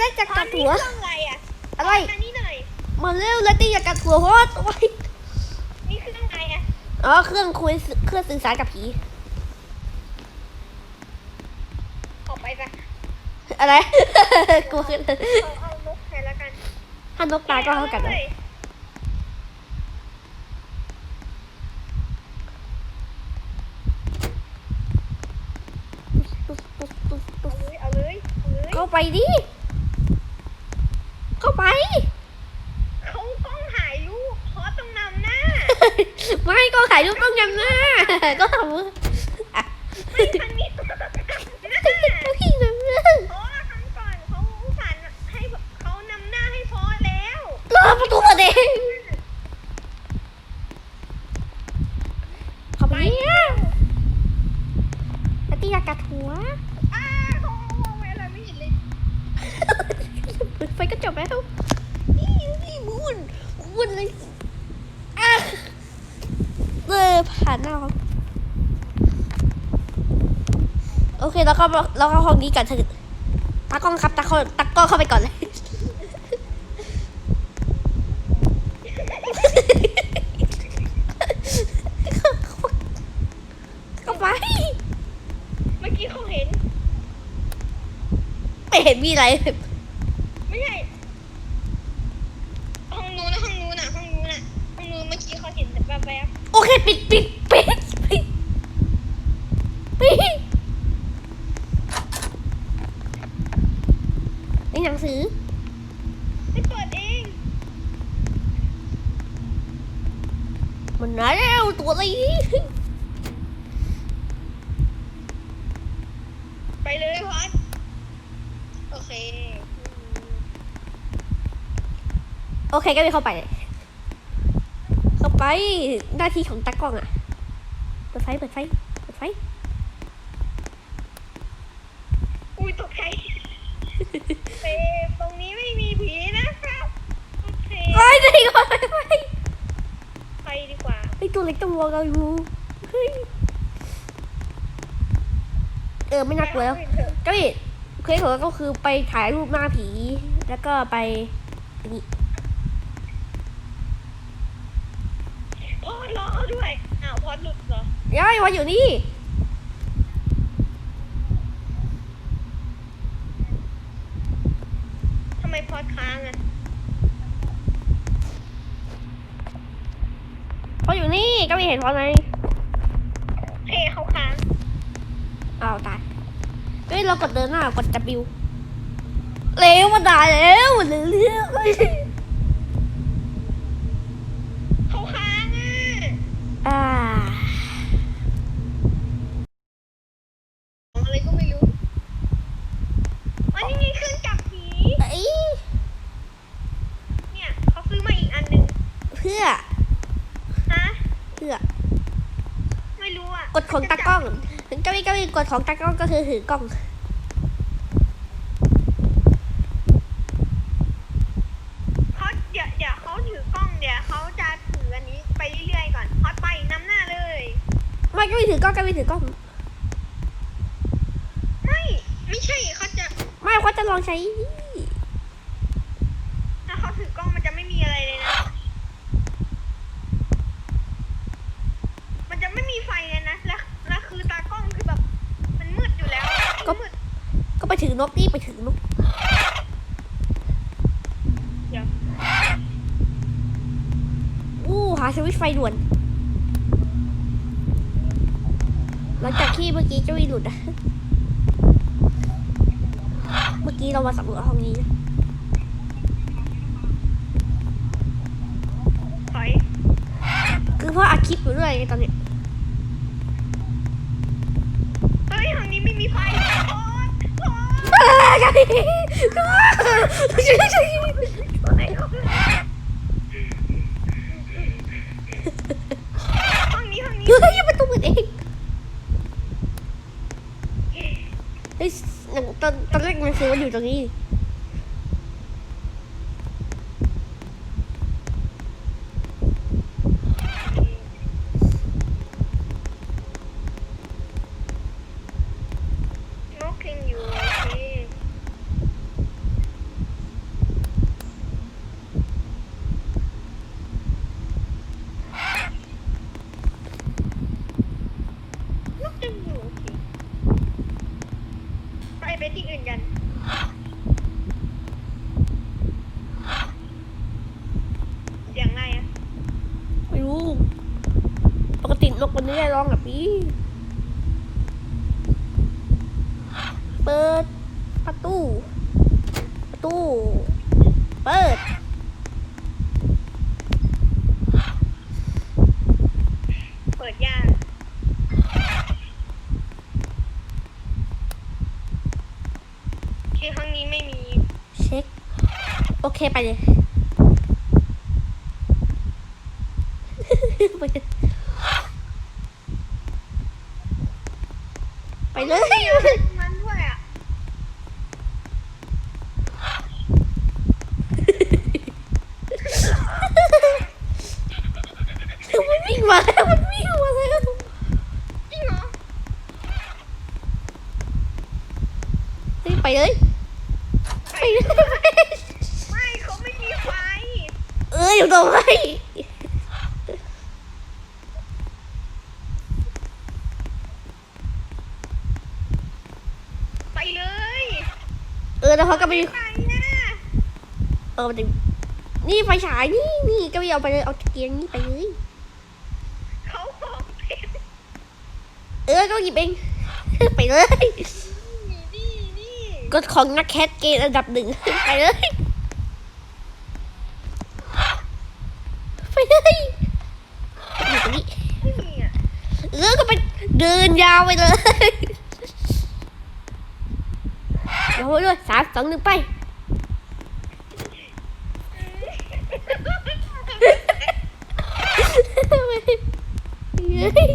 ได้จากพอกัดดนี่หัวเครื่องอะไรอะอะไร มานี่หน่อยมาเร็วแล้วตีอยากกัดหัวเพราะว่าโอ๊ยนี่เครื่องอะไรอะอ๋อเครื่องคุยเครื่องสื่อสารกับผีออกไปซะอะไรกลัวขึ้นเอาเอานกแทนแล้วกันถ้านกตายก็เท่ากันเลเลยยเอาเลยเอาเลยเอาเลย เข้าไปดิ เข้าไป เขากล้องถ่ายรูปพอดต้องนำหน้า ไม่ก็ถ่ายรูปต้องยังหน้า ก็ทำมืออะไม่ครั้งนี้ต้องนำหน้าพี่นำหน้าเพราะว่าครั้งก่อนเขาอุตส่าห์ให้เขานำหน้าให้พอแล้ว รอประตูเปิดเองเข้าไปอะแล้วตีอยากกัดหัว อ้าเขามองไว้อะไรไม่เห็นเลย เปิดไฟก็จบแล้วนี่นี่บุญบุญเลยอะเออผ่านหน้าครับโอเคเราเข้าเราเข้าห้องนี้กันเถอะตากล้องครับตากล้องตากล้องเข้าไปก่อนเลยเข้าไปเมื่อกี้เขาเห็น ไม่เห็นมีอะไร ไม่ใช่ห้องนู้นนะห้องนู้นน่ะห้องนู้นน่ะห้องนู้นเมื่อกี้เขาเห็นแต่แบบแบบ โอเค ปิดปิดปิดปิดปิดในหนังสือไม่เปิดเอง มันมาแล้วตัวอะไรไปเลยพอดโอเค โอเคก็ไปเข้าไปเลย ไปหน้าที่ของตากล้องอะเปิดไฟเปิดไฟเปิดไฟ อุ้ยตกใจเปตรงนี้ไม่มีผีนะครับโอเคไอ้ยนี่ก่อนไปไปไปดีกว่าไอ้ตัวเล็กตัวมองเราอยู่เฮ้ยเออไม่น่ากลัวแล้วไปเอาไปเถอะก็อีกเคสของเราก็คือไปถ่ายรูปหน้าผี แล้วก็ไปอันนี้ พอดรอเขาด้วยอ้า วพอดหลุดเหรอย้ายว่าอยู่นี่ทำไมพอดค้างอะเพราะอยู่นี่ก็ไม่เห็นเพราะไงโอเคเขาค้างอ้าวตายเฮ้ยเรากดเดินหน้ากด W เร็วมาตายแล้วเร็วเร็ว เขาค้างอะ อ่า อะไรก็ไม่รู้อันนี้มีเครื่องจับผี เอ้ย เนี่ยเขาซื้อมาอีกอันหนึ่ง เพื่ อฮะเพื่อไม่รู้อะกดของตากล้องถึงก็ไม่ก็ไม่กดของตากล้องก็คือถือกล้องเขาเดี๋ยวเดี๋ยวเขาถือกล้องเดี๋ยวเขาจะถืออันนี้ไปเรื่อยๆก่อนพอดไปนำหน้าเลยไม่ก็ไม่ถือกล้องก็ไม่ถือกล้อง ไม่ไม่ใช่เขาจะไม่เขาจะลองใช้ ถ้าเขาถือกล้องมันจะไม่มีอะไรเลยนะ มันจะไม่มีไฟเลยนะ แล้วแล้วคือตากล้องคือแบบ มันมืดอยู่แล้ว ก็ มืด ก็ไป ถือนกนี่ไปถือนกเดี๋ยว อู้หาสวิตช์ไฟด่วน หลังจากที่เมื่อกี้เจ้าวีหลุดอะเมื่อกี้เรามาสำรวจห้องนี้นะถอย คือเพราะอัดคลิปอยู่ด้วยไงตอนเนี้ย เฮ้ยห้องนี้ไม่มีไฟโอ๊ยโอ๊ย บ้าไงช่วยช่วย ห้องนี้ห้องนี้เฮ้ยประตูเปิดเองเฮ้ยตอนตอนแรกมันคือว่าอยู่ตรงนี้ ไปที่อื่นกัน เสียงอะไรอะ ไม่รู้ ปกตินกมัน ไม่ได้ร้องแบบนี้ เปิดประตู ประตู เปิด เปิดยากที่ห้องนี้ไม่มี เช็ค โอเคไปเลย ไปเลย ไปเลย มันด้วยอะ มันวิ่งมาแล้วมันวิ่งมาแล้ว จริงเหรอ เฮ้ยไปเลยไปเลย ไม่เขาไม่มีไฟ เอออยู่ตรงไหน ไปเลย เออแล้วเขาก็ไปไปนะเออมันจะนี่ไฟฉายนี่นี่ก็ไม่เอาไปเลยเอาตะเกียงนี่ไปเลยเขาของเป็นเออก็หยิบเองไปเลยนี่นี่นี่กดของนักแคทเกมอันดับหนึ่งไปเลยไปเลยอยู่ตรงนี้ไม่มีอะเออก็ไปเดินยาวไปเลย เดี๋ยวด้วยสามสองหนึ่งไป เฮ้ย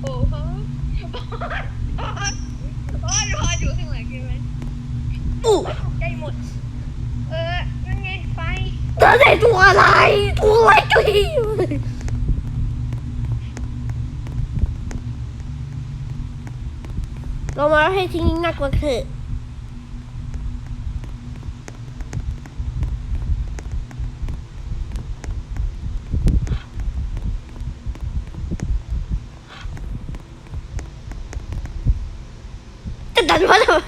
โอ้โหบอสบอสบอสบอสอยู่ข้างหลังใช่ไหม อู้ ใกล้หมด เออนั่นไงไฟ ตอนไหนตัวอะไร ตัวอะไรกัน เรามาให้ทิ้งหนักกว่าเถอะจะดันมาทำไม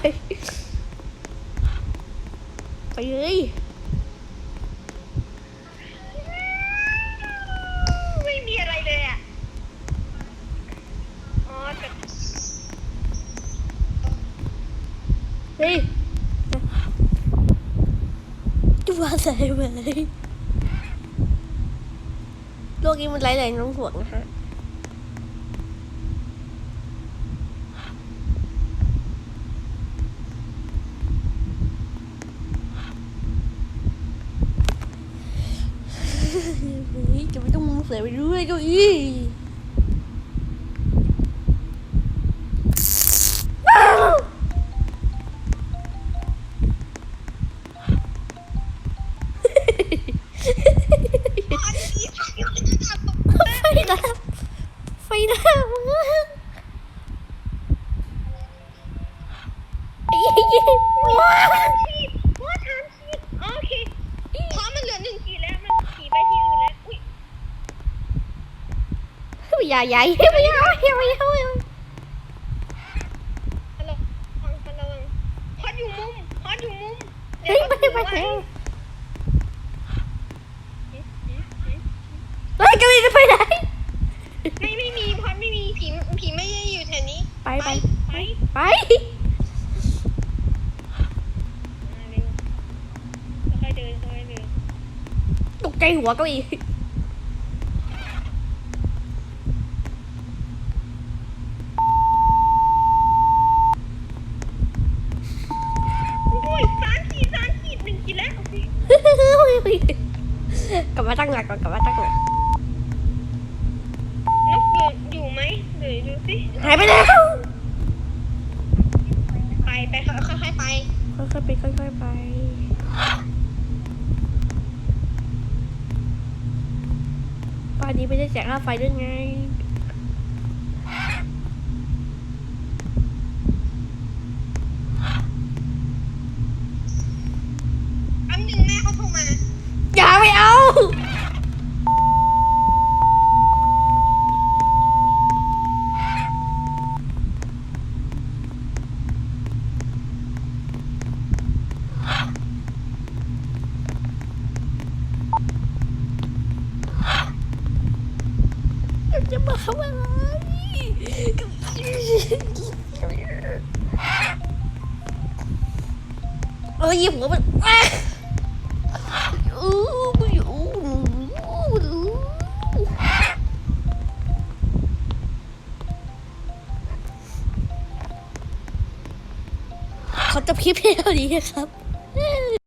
ไปเลย ไม่มีอะไรเลยอะ อ๋อแต่ เฮ้ย ตัวใส่ไหมโลกนี้มันไร้แรงน้องห่วงนะฮะจะไม่ต้องเสียไปด้วยเก็อี้ อย่าใหญ่ไม่เอาไม่เอาไม่เอาฮัลโหลฟังฮัลโหลพอดอยู่มุมพอดอยู่มุมเฮ้ยไปไปไปเฮ้ยกำลังจะไปไหนไม่ไม่มีพอดไม่มีผีผีไม่ได้อยู่แถวนี้ ไปไปไปไป มาเร็วค่อยๆเดินค่อยๆเดิน ต กใจหัวเก็อีโอ้ยสามขีดสามขีดหนึ่งขีดแล้วโอเคกลับมาตั้งหลักก่อนกลับมาตั้งหลักนกอยู่อยู่ไหมเดี๋ยวดูสิหายไปแล้วไปไปค่อยๆไปค่อยๆไปค่อยๆไป ป่านนี้ไม่ได้แจกค่าไฟด้วยไงอันหนึ่งแม่เขาโทรมาอย่าไม่เอา เจะมาทำอะไร เอ้ยหัวมันอู้อู้เขาจะพิมพ์ให้เราดีครับ